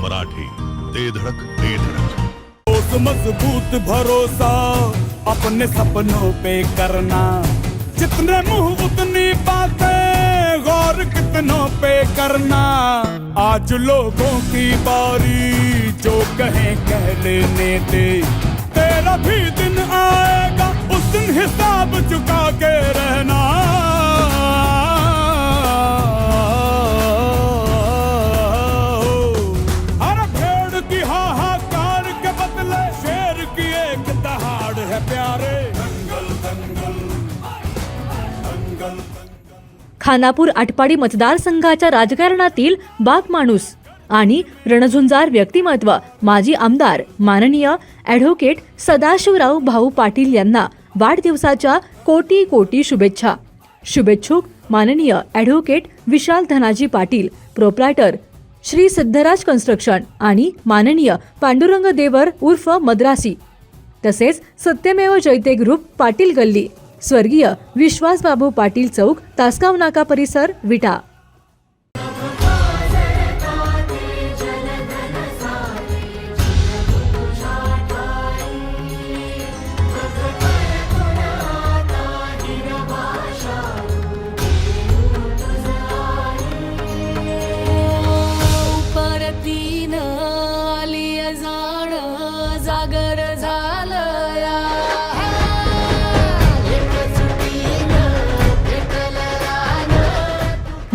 मराठी. ते धडक ते धडक. मजबूत भरोसा अपने सपनों पे करना. जितने मुंह उतनी बातें गौर कितनों पे करना. आज लोगों की बारी जो कहें कह लेने दे। तेरा भी दिन आए खानापूर आटपाडी मतदारसंघाच्या राजकारणातील बाप माणूस आणि रणझुंजार व्यक्तिमत्व माजी आमदार माननीय ॲडव्होकेट सदाशिवराव भाऊ पाटील यांना वाढदिवसाच्या कोटी कोटी शुभेच्छा. शुभेच्छुक माननीय advocate Vishal Dhanaji Patil proprietor Shri Siddhraj construction आणि माननीय पांडुरंग देवर उर्फ मद्रासी. तसेच सत्यमेव जयते ग्रुप पाटील गल्ली. स्वर्गीय विश्वासबाबू पाटील चौक तासगाव नाका परिसर विटा.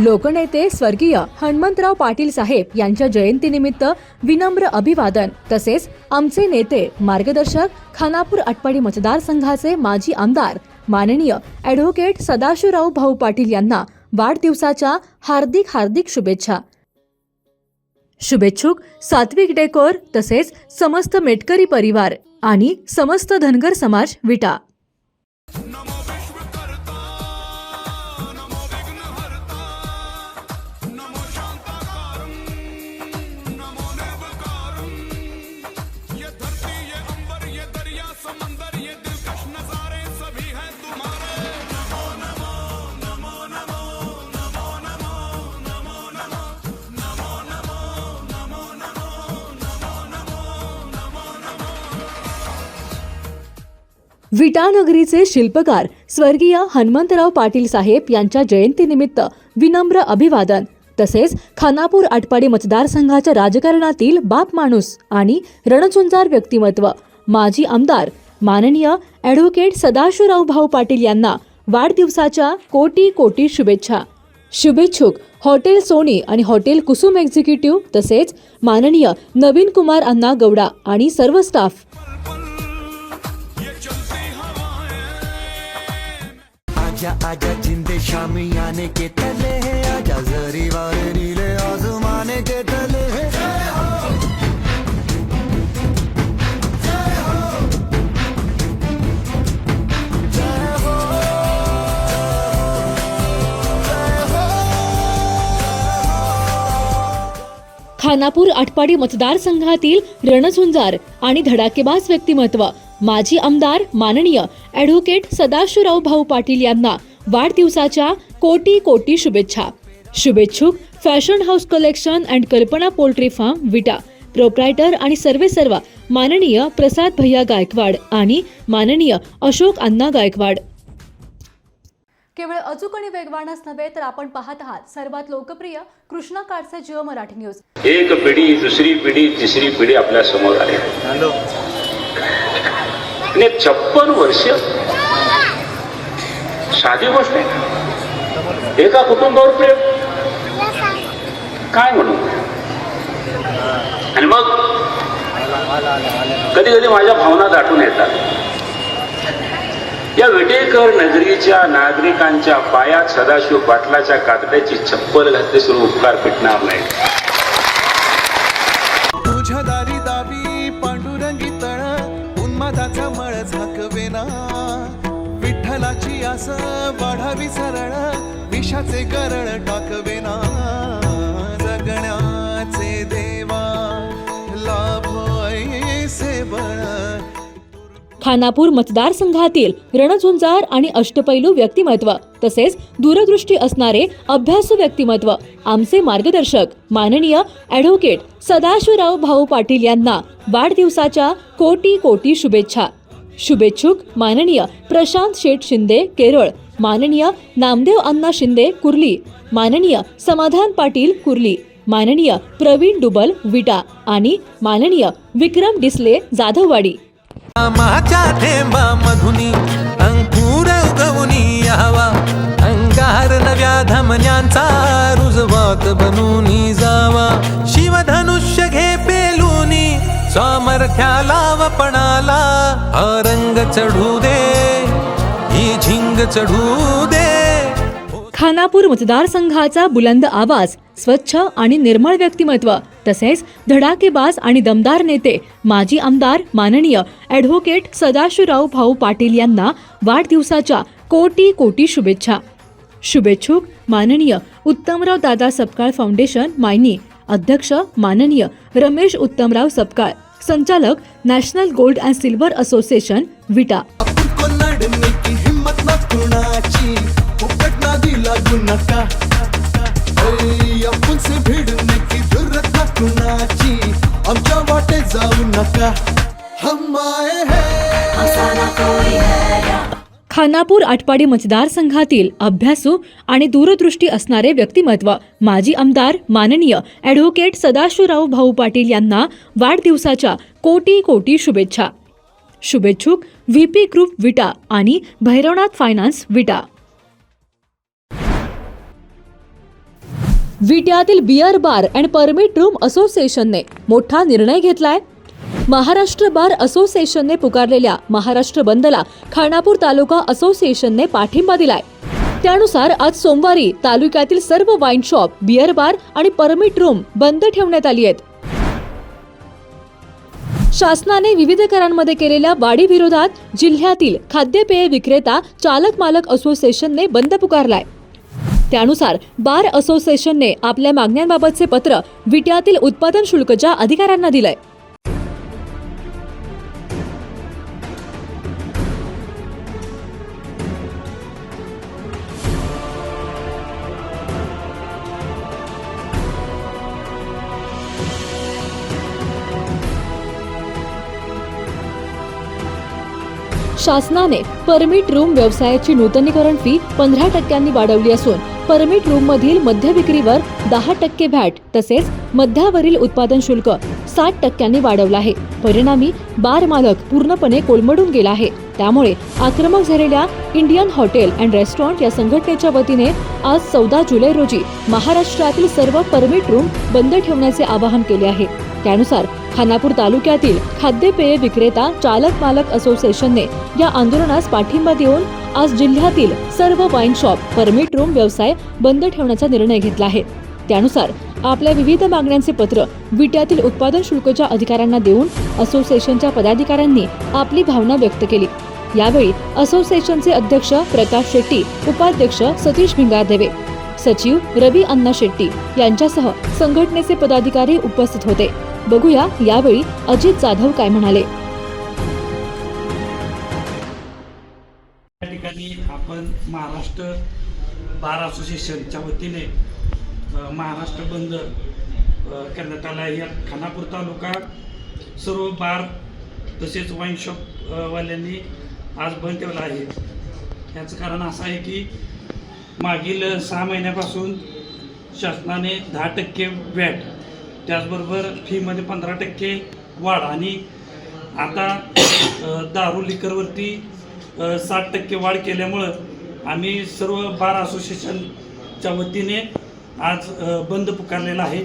लोकनेते स्वर्गीय हनुमंतराव पाटील साहेब यांच्या जयंतीनिमित्त विनम्र अभिवादन. तसेच आमचे नेते मार्गदर्शक खानापूर आटपाडी मतदारसंघाचे माजी आमदार माननीय ॲडव्होकेट सदाशिवराव भाऊ पाटील यांना वाढदिवसाच्या हार्दिक हार्दिक शुभेच्छा. शुभेच्छुक सात्विक डेकोर तसेच समस्त मेटकरी परिवार आणि समस्त धनगर समाज विटा. विटानगरीचे शिल्पकार स्वर्गीय हनुमंतराव पाटील साहेब यांच्या जयंतीनिमित्त विनम्र अभिवादन. तसेच खानापूर आटपाडी मतदारसंघाच्या राजकारणातील बाप माणूस आणि रणझुंजार व्यक्तिमत्व. माजी आमदार माननीय ॲडव्होकेट सदाशिवराव भाऊ पाटील यांना वाढदिवसाच्या कोटी कोटी शुभेच्छा. शुभेच्छुक हॉटेल सोनी आणि हॉटेल कुसुम एक्झिक्युटिव्ह तसेच माननीय नवीन कुमार अण्णा गौडा आणि सर्व स्टाफ आजा आजा जिंदे शामी आने के तले है. आजा जरी वाले नीले आजमाने के तले है. खानापूर आटपाडी मतदारसंघातील रणझुंजार आणि धडाकेबाज व्यक्तिमत्व. माजी आमदार माननीय ॲडव्होकेट सदाशिवराव भाऊ पाटील यांना वाढदिवसाच्या कोटी कोटी शुभेच्छा. शुभेच्छुक fashion house collection and Kalpana poultry farm Vita proprietor आणि सर्वे सर्व माननीय प्रसाद भैया गायकवाड आणि माननीय अशोक अण्णा गायकवाड. केवळ अचूक आणि वेगवानच नव्हे तर आपण पाहत आहात सर्वात लोकप्रिय कृष्णा काडसे जिओ मराठी न्यूज. एक पिढी दुसरी पिढी तिसरी पिढी आपल्यासमोर आली आणि छप्पन वर्ष साधी गोष्ट आहे एका कुटुंबावर प्रेम. काय म्हणू? आणि मग कधी कधी माझ्या भावना दाटून येतात. या विटेकर नगरीच्या नागरिकांच्या पायात सदाशिव पाटलाच्या कातड्याची चप्पल घातली सुरू उपकार फिटणार नाही. विषाचे गरळ टाकवेना जगण्याचे देवा लाभ बळ. खानापूर मतदारसंघातील रणझुंजार आणि अष्टपैलू व्यक्तिमत्व तसेच दूरदृष्टी असणारे अभ्यासू व्यक्तिमत्व आमचे मार्गदर्शक माननीय ॲडव्होकेट सदाशिवराव भाऊ पाटील यांना वाढदिवसाच्या कोटी कोटी शुभेच्छा. शुभेच्छुक माननीय प्रशांत शेठ शिंदे केरळ. माननीय नामदेव अण्णा शिंदे कुर्ली माननीय समाधान पाटील कुर्ली माननीय प्रवीण डुबल विटा आणि माननीय विक्रम डिसले जाधववाडी. माझ्या थेंबा मधुनी अंकुर उगवनी यावा अंगार नव्या धमन्यांचा रुजवात बनूनी जावा. शिवधनुष्य घे पेलूनी सामर्थ्याला वपणाला हा रंग चढू दे. झिंग चढू दे. खानापूर मतदारसंघाचा बुलंद आवाज स्वच्छ आणि निर्मळ व्यक्तिमत्व तसेच धडाकेबाज आणि दमदार नेते माजी आमदार माननीय ॲडव्होकेट सदाशिवराव भाऊ पाटील यांना वाढदिवसाच्या कोटी कोटी शुभेच्छा. शुभेच्छुक माननीय उत्तमराव दादा सपकाळ फाउंडेशन मायनी अध्यक्ष माननीय रमेश उत्तमराव सपकाळ संचालक national gold and silver association Vita. कुणाची फुकट ना दिला नका. ऐ, आपण से भिडणे की जरूरत ना कुणाची. आमच्या वाटे जाऊ नका. हम आए हैं खानापूर आटपाडी मतदारसंघातील अभ्यासू आणि दूरदृष्टी असणारे व्यक्तिमत्व माजी आमदार माननीय ॲडव्होकेट सदाशिवराव भाऊ पाटील यांना वाढदिवसाच्या कोटी कोटी शुभेच्छा. शुभेच्छुक व्ही पी ग्रुप विटा आणि Bhairavnath finance Vita. विट्यातील beer bar and permit room असोसिएशनने मोठा निर्णय घेतलाय. महाराष्ट्र बार असोसिएशनने पुकारलेल्या महाराष्ट्र बंदला खानापूर तालुका असोसिएशनने पाठिंबा दिलाय. त्यानुसार आज सोमवारी तालुक्यातील सर्व वाईन शॉप बियर बार आणि परमिट रूम बंद ठेवण्यात आली आहेत. शासनाने विविध करांमध्ये केलेल्या वाढीविरोधात जिल्ह्यातील खाद्यपेय विक्रेता चालक मालक असोसिएशनने बंद पुकारलाय. त्यानुसार बार असोसिएशनने आपल्या मागण्यांबाबतचे पत्र विट्यातील उत्पादन शुल्कच्या अधिकाऱ्यांना दिलंय शासनाने परमिट रूम व्यवसायाची नूतनीकरण फी पंधरा टक्क्यांनी वाढवली असून परमिट रूम मधील विक्रीवर दहा टक्के व्हॅट तसेच मध्यावरील उत्पादन शुल्क साठ टक्क्यांनी वाढवलं आहे. परिणामी बार मालक पूर्णपणे कोलमडून गेला आहे. त्यामुळे आक्रमक झालेल्या इंडियन हॉटेल अँड रेस्टॉरंट या संघटनेच्या वतीने आज चौदा जुलै रोजी महाराष्ट्रातील सर्व परमिट रूम बंद ठेवण्याचे आवाहन केले आहे. त्यानुसार खानापूर तालुक्यातील खाद्यपेय विक्रेता चालक मालक असोसिएशनने या आंदोलनास पाठिंबा देऊन आज जिल्ह्यातील सर्व वाईन शॉप परमिट रूम व्यवसाय बंद ठेवण्याचा निर्णय घेतला आहे. त्यानुसार आपल्या विविध मागण्यांचे पत्र विट्यातील उत्पादन शुल्कच्या अधिकाऱ्यांना देऊन असोसिएशनच्या पदाधिकाऱ्यांनी आपली भावना व्यक्त केली. यावेळी असोसिएशनचे अध्यक्ष प्रकाश शेट्टी उपाध्यक्ष सतीश भिंगारदेवे सचिव रवी अण्णा शेट्टी यांच्यासह संघटनेचे पदाधिकारी उपस्थित होते. बघूया यावेळी अजित जाधव काय म्हणाले. या ठिकाणी आपण महाराष्ट्र बार असोसिएशनच्या वतीने महाराष्ट्र बंद करण्यात आला आहे या खानापूर तालुका सर्व बार तसेच वाईन शॉप वाल्यांनी आज बंद ठेवला आहे. याचं कारण असं आहे की मागील सहा महिन्यापासून शासनाने दहा टक्के वॅट त्याचबरोबर फीमध्ये पंधरा टक्के वाढ आणि आता दारू लिकरवरती साठ टक्के वाढ केल्यामुळं आम्ही सर्व बार असोसिएशनच्या वतीने आज बंद पुकारलेला आहे.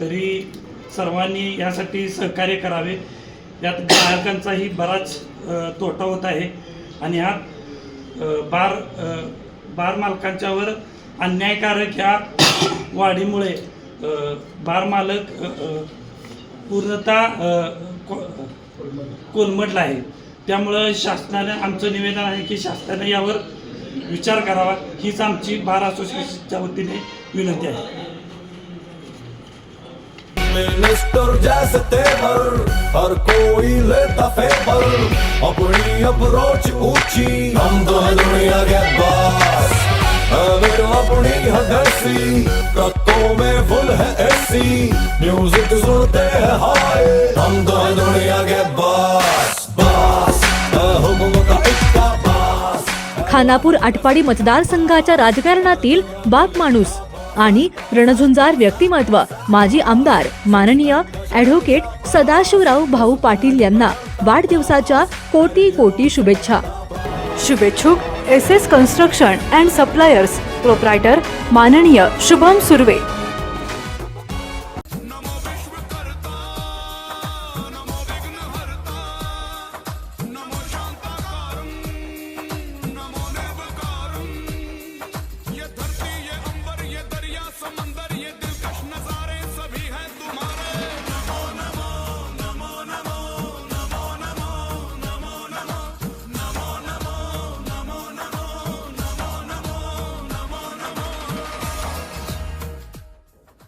तरी सर्वांनी यासाठी सहकार्य करावे. यात ग्राहकांचाही बराच तोटा होत आहे आणि ह्यात बार बार मालकांच्यावर अन्यायकारक ह्या वाढीमुळे बारमालक मालक पूर्णतः कोलमडला आहे. त्यामुळं शासनाने आमचं निवेदन आहे की शासनाने यावर विचार करावा. हीच आमची बार असोसिएशनच्या वतीने विनंती आहे. मिनिस्टर जैसे तेवर हर कोई लेता फेवर। अपनी अप्रोच ऊंची हम तो दुनिया के बास। हमें तो अपनी हदसी ट्रकों में फुल है एसी म्यूजिक सुनते हैं हाय। हम तो है दुनिया के बॉस बॉस। हुकुम का इक्का बॉस। खानापूर आटपाडी मतदारसंघाच्या राजकारणातील बाप माणूस आणि रणझुंजार व्यक्तिमत्व माजी आमदार माननीय ॲडव्होकेट सदाशिवराव भाऊ पाटील यांना वाढदिवसाच्या कोटी कोटी शुभेच्छा. शुभेच्छुक S S construction and suppliers proprietor माननीय शुभम सुर्वे.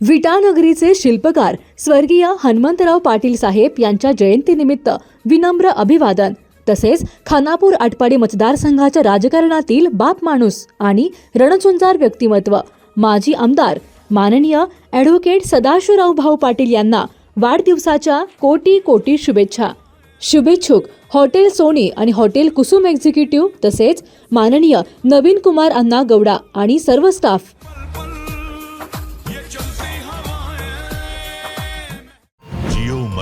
विटानगरीचे शिल्पकार स्वर्गीय हनुमंतराव पाटील साहेब यांच्या जयंतीनिमित्त विनम्र अभिवादन. तसेच खानापूर आटपाडी मतदारसंघाच्या राजकारणातील बाप माणूस आणि रणझुंजार व्यक्तिमत्व. माजी आमदार माननीय ॲडव्होकेट सदाशिवराव भाऊ पाटील यांना वाढदिवसाच्या कोटी कोटी शुभेच्छा. शुभेच्छुक हॉटेल सोनी आणि हॉटेल कुसुम एक्झिक्युटिव्ह तसेच माननीय नवीन कुमार अण्णा गौडा आणि सर्व स्टाफ.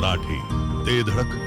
मराठी. ते धडक